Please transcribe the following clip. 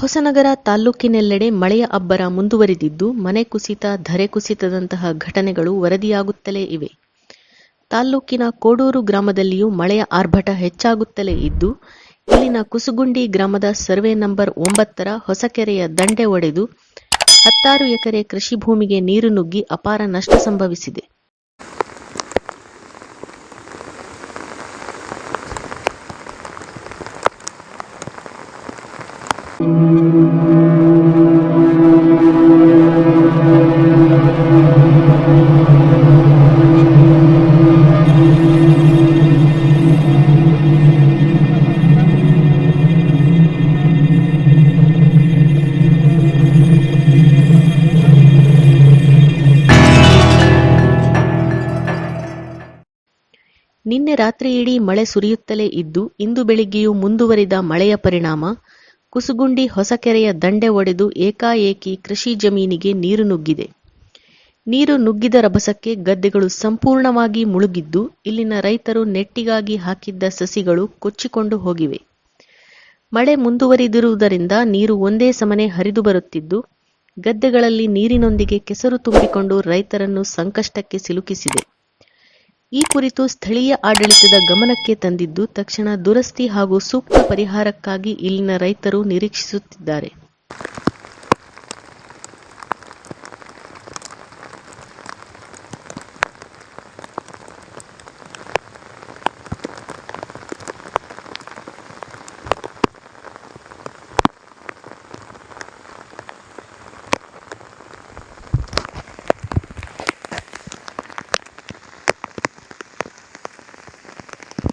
ಹೊಸನಗರ ತಾಲ್ಲೂಕಿನೆಲ್ಲೆಡೆ ಮಳೆಯ ಅಬ್ಬರ ಮುಂದುವರಿದಿದ್ದು, ಮನೆ ಕುಸಿತ, ಧರೆ ಕುಸಿತದಂತಹ ಘಟನೆಗಳು ವರದಿಯಾಗುತ್ತಲೇ ಇವೆ. ತಾಲ್ಲೂಕಿನ ಕೋಡೂರು ಗ್ರಾಮದಲ್ಲಿಯೂ ಮಳೆಯ ಆರ್ಭಟ ಹೆಚ್ಚಾಗುತ್ತಲೇ ಇದ್ದು, ಇಲ್ಲಿನ ಕುಸುಗುಂಡಿ ಗ್ರಾಮದ ಸರ್ವೆ ನಂಬರ್ ಒಂಬತ್ತರ ಹೊಸಕೆರೆಯ ದಂಡೆ ಒಡೆದು ಹತ್ತಾರು ಎಕರೆ ಕೃಷಿ ಭೂಮಿಗೆ ನೀರು ನುಗ್ಗಿ ಅಪಾರ ನಷ್ಟ ಸಂಭವಿಸಿದೆ. ನಿನ್ನೆ ರಾತ್ರಿಯಿಡೀ ಮಳೆ ಸುರಿಯುತ್ತಲೇ ಇದ್ದು ಇಂದು ಬೆಳಿಗ್ಗೆಯೂ ಮುಂದುವರಿದ ಮಳೆಯ ಪರಿಣಾಮ ಕುಸುಗುಂಡಿ ಹೊಸಕೆರೆಯ ದಂಡೆ ಒಡೆದು ಏಕಾಏಕಿ ಕೃಷಿ ಜಮೀನಿಗೆ ನೀರು ನುಗ್ಗಿದೆ. ನೀರು ನುಗ್ಗಿದ ರಭಸಕ್ಕೆ ಗದ್ದೆಗಳು ಸಂಪೂರ್ಣವಾಗಿ ಮುಳುಗಿದ್ದು, ಇಲ್ಲಿನ ರೈತರು ನೆಟ್ಟಿಗಾಗಿ ಹಾಕಿದ್ದ ಸಸಿಗಳು ಕೊಚ್ಚಿಕೊಂಡು ಹೋಗಿವೆ. ಮಳೆ ಮುಂದುವರಿದಿರುವುದರಿಂದ ನೀರು ಒಂದೇ ಸಮನೆ ಹರಿದು ಬರುತ್ತಿದ್ದು, ಗದ್ದೆಗಳಲ್ಲಿ ನೀರಿನೊಂದಿಗೆ ಕೆಸರು ತುಂಬಿಕೊಂಡು ರೈತರನ್ನು ಸಂಕಷ್ಟಕ್ಕೆ ಸಿಲುಕಿಸಿದೆ. ಈ ಕುರಿತು ಸ್ಥಳೀಯ ಆಡಳಿತದ ಗಮನಕ್ಕೆ ತಂದಿದ್ದು ತಕ್ಷಣ ದುರಸ್ತಿ ಹಾಗೂ ಸೂಕ್ತ ಪರಿಹಾರಕ್ಕಾಗಿ ಇಲ್ಲಿನ ರೈತರು ನಿರೀಕ್ಷಿಸುತ್ತಿದ್ದಾರೆ.